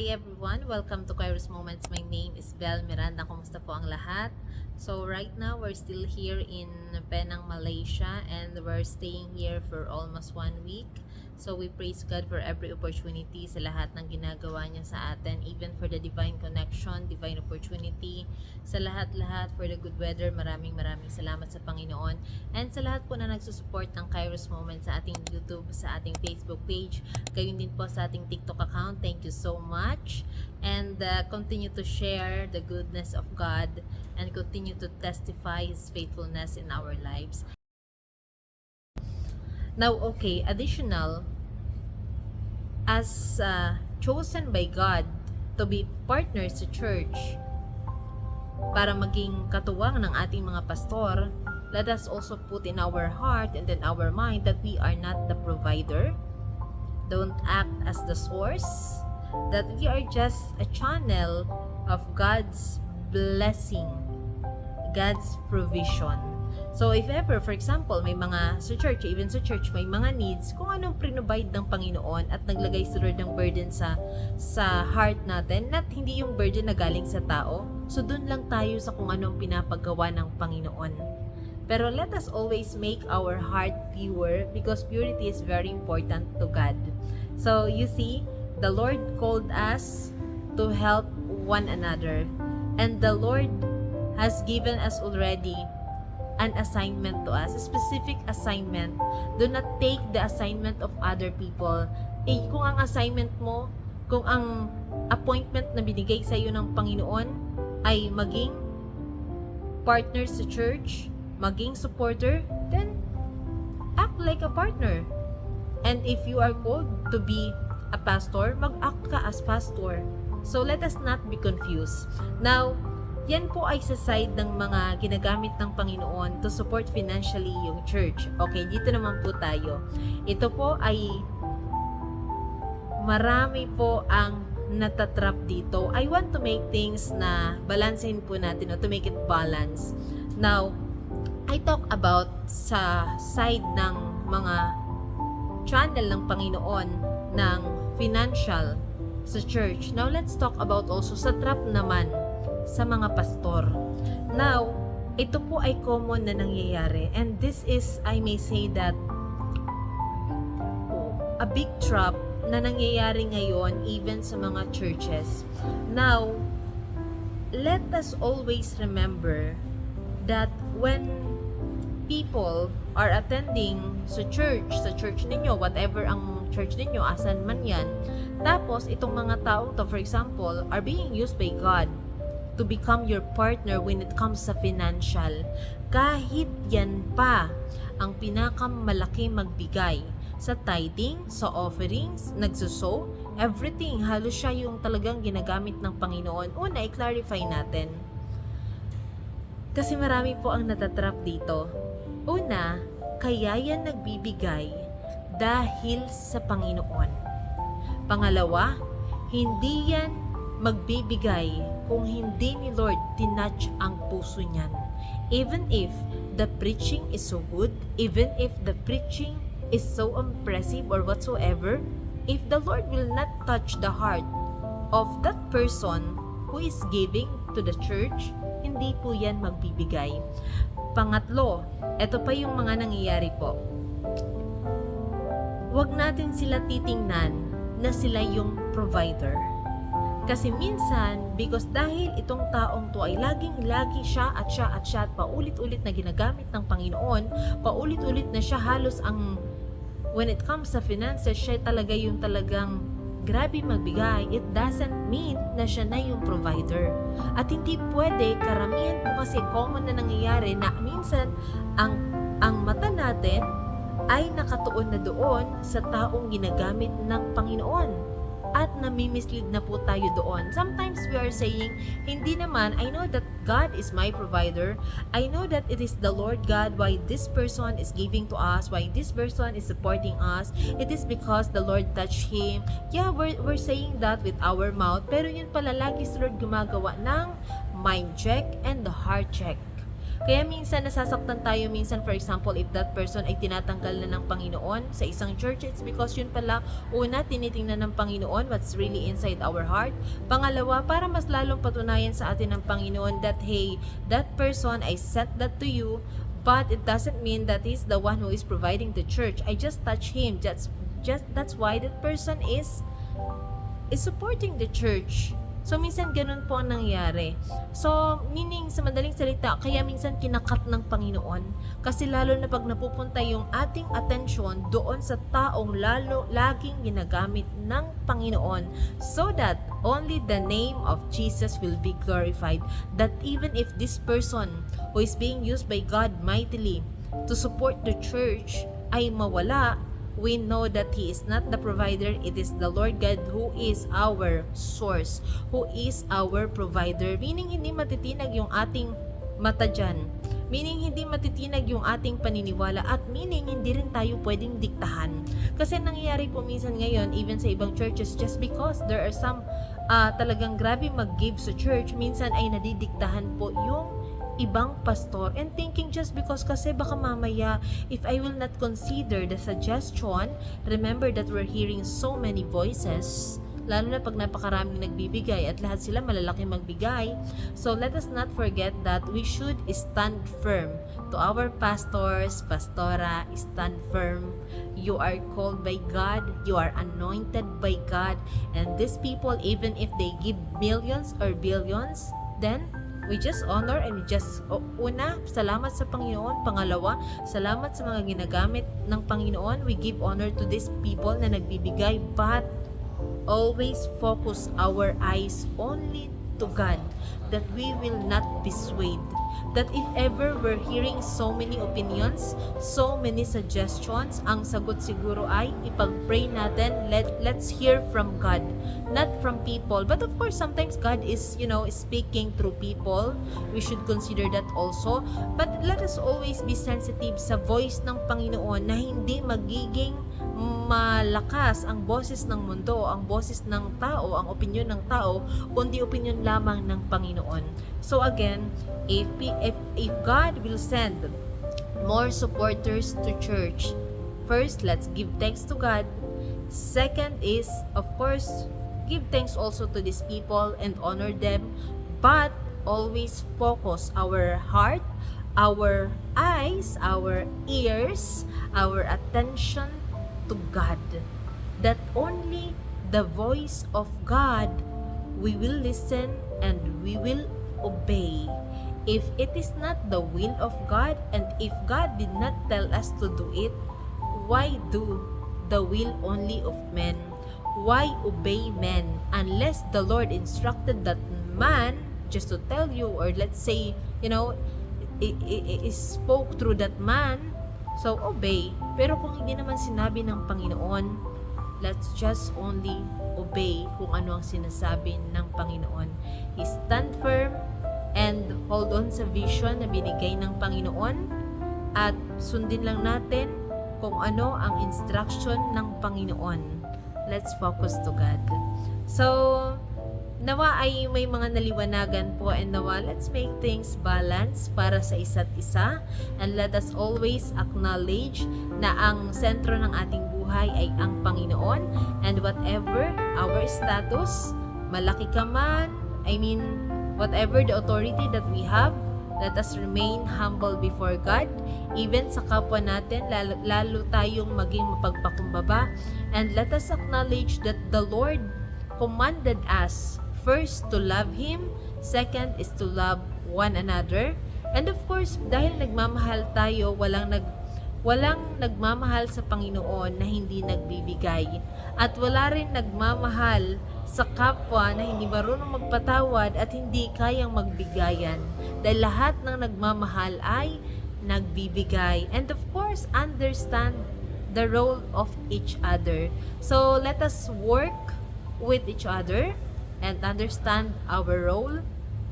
Hi everyone! Welcome to Kairos Moments. My name is Bel Miranda. Kumusta po ang lahat? So right now, we're still here in Penang, Malaysia and we're staying here for almost one week. So we praise God for every opportunity sa lahat ng ginagawa niya sa atin, even for the divine connection, divine opportunity, sa lahat-lahat for the good weather. Maraming maraming salamat sa Panginoon. And sa lahat po na nagsusupport ng Kairos Moments sa ating YouTube, sa ating Facebook page, gayon din po sa ating TikTok account. Thank you so much. And uh, continue to share the goodness of God and continue to testify His faithfulness in our lives. Now, okay, additional, as uh, chosen by God to be partners sa church, para maging katuwang ng ating mga pastor, let us also put in our heart and in our mind that we are not the provider. Don't act as the source. That we are just a channel of God's blessing, God's provision. So if ever, for example, may mga sa church, even sa church, may mga needs, kung anong provide ng Panginoon at naglagay sa Lord ng burden sa sa heart natin, not hindi yung burden na galing sa tao. So dun lang tayo sa kung anong pinapagawa ng Panginoon. Pero let us always make our heart pure because purity is very important to God. So you see, the Lord called us to help one another. And the Lord has given us already an assignment to us, a specific assignment. Do not take the assignment of other people. Eh, kung ang assignment mo, kung ang appointment na binigay sa iyo ng Panginoon ay maging partner sa church, maging supporter, then act like a partner. And if you are called to be a pastor, mag-act ka as pastor. So let us not be confused. Now, yan po ay sa side ng mga ginagamit ng Panginoon to support financially yung church. Okay, dito naman po tayo. Ito po ay marami po ang natatrap dito. I want to make things na balansehin po natin o to make it balance. Now, I talk about sa side ng mga channel ng Panginoon ng financial sa church. Now, let's talk about also sa trap naman sa mga pastor. Now, ito po ay common na nangyayari and this is, I may say that a big trap na nangyayari ngayon even sa mga churches. Now, let us always remember that when people are attending sa church, sa church ninyo, whatever ang church ninyo, asan man yan, tapos itong mga tao to, for example, are being used by God to become your partner when it comes sa financial, kahit yan pa ang pinakamalaki magbigay sa tithing, sa offerings, nagsuso, everything, halos siya yung talagang ginagamit ng Panginoon. Una, i-clarify natin. Kasi marami po ang natatrap dito. Una, kaya yan nagbibigay dahil sa Panginoon. Pangalawa, hindi yan magbibigay kung hindi ni Lord tinatch ang puso niyan. Even if the preaching is so good, even if the preaching is so impressive or whatsoever, if the Lord will not touch the heart of that person who is giving to the church, hindi po yan magbibigay. Pangatlo, ito pa yung mga nangyayari po. Huwag natin sila titingnan na sila yung provider. Kasi minsan, because dahil itong taong to ay laging-lagi siya at siya at siya at paulit-ulit na ginagamit ng Panginoon, paulit-ulit na siya halos ang when it comes sa finances, siya talaga yung talagang grabe magbigay, it doesn't mean na siya na yung provider. At hindi pwede, karamihan po kasi common na nangyayari na minsan ang, ang mata natin ay nakatuon na doon sa taong ginagamit ng Panginoon at namimislead na po tayo doon. Sometimes we are saying, hindi naman, I know that God is my provider. I know that it is the Lord God why this person is giving to us, why this person is supporting us. It is because the Lord touched him. Yeah, we're, we're saying that with our mouth, pero yun pala lagi si Lord gumagawa ng mind check and the heart check. Kaya minsan nasasaktan tayo minsan for example if that person ay tinatanggal na ng Panginoon sa isang church it's because yun pala una tinitingnan ng Panginoon what's really inside our heart. Pangalawa para mas lalong patunayan sa atin ng Panginoon that hey that person I sent that to you but it doesn't mean that he's the one who is providing the church. I just touch him. Just just that's why that person is is supporting the church. So, minsan ganun po ang nangyari. So, meaning sa madaling salita, kaya minsan kinakat ng Panginoon. Kasi lalo na pag napupunta yung ating atensyon doon sa taong lalo laging ginagamit ng Panginoon so that only the name of Jesus will be glorified. That even if this person who is being used by God mightily to support the church ay mawala, we know that He is not the provider, it is the Lord God who is our source, who is our provider. Meaning, hindi matitinag yung ating mata dyan. Meaning, hindi matitinag yung ating paniniwala at meaning, hindi rin tayo pwedeng diktahan. Kasi nangyayari po minsan ngayon, even sa ibang churches, just because there are some ah, talagang grabe mag-give sa church, minsan ay nadidiktahan po yung ibang pastor and thinking just because kasi baka mamaya if I will not consider the suggestion remember that we're hearing so many voices lalo na pag napakaraming nagbibigay at lahat sila malalaki magbigay. So let us not forget that we should stand firm to our pastors pastora stand firm. You are called by God you are anointed by God and these people even if they give millions or billions then we just honor and we just o- una, salamat sa Panginoon. Pangalawa, salamat sa mga ginagamit ng Panginoon. We give honor to these people na nagbibigay but always focus our eyes only to God that we will not be swayed. That if ever we're hearing so many opinions, so many suggestions, ang sagot siguro ay ipag-pray natin, let, let's hear from God, not from people. But of course, sometimes God is, you know, speaking through people. We should consider that also. But let us always be sensitive sa voice ng Panginoon na hindi magiging malakas ang boses ng mundo, ang boses ng tao, ang opinion ng tao, kundi opinion lamang ng Panginoon. So again, if, if, if God will send more supporters to church, first, let's give thanks to God. Second is, of course, give thanks also to these people and honor them, but always focus our heart, our eyes, our ears, our attention to God. That only the voice of God we will listen and we will obey. If it is not the will of God and if God did not tell us to do it, why do the will only of men? Why obey men unless the Lord instructed that man just to tell you or let's say, you know, i- i- i- spoke through that man So, obey. Pero kung hindi naman sinabi ng Panginoon, let's just only obey kung ano ang sinasabi ng Panginoon. He stand firm and hold on sa vision na binigay ng Panginoon at sundin lang natin kung ano ang instruction ng Panginoon. Let's focus to God. So, nawa ay may mga naliwanagan po and nawa let's make things balance para sa isa't isa. And let us always acknowledge na ang sentro ng ating buhay ay ang Panginoon. And whatever our status malaki ka man I mean whatever the authority that we have let us remain humble before God. Even sa kapwa natin lalo, lalo tayong maging mapagpakumbaba. And let us acknowledge that the Lord commanded us first to love Him, second is to love one another, and of course, dahil nagmamahal tayo, walang nag walang nagmamahal sa Panginoon na hindi nagbibigay. At wala rin nagmamahal sa kapwa na hindi marunong magpatawad at hindi kayang magbigayan. Dahil lahat ng nagmamahal ay nagbibigay. And of course understand the role of each other. So let us work with each other and understand our role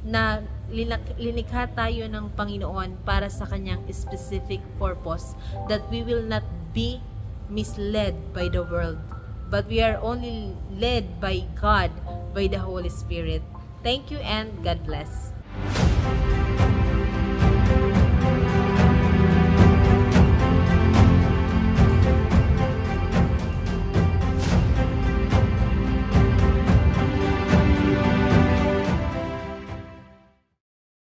na linikha tayo ng Panginoon para sa kanyang specific purpose that we will not be misled by the world but we are only led by God by the Holy Spirit. Thank you and God bless.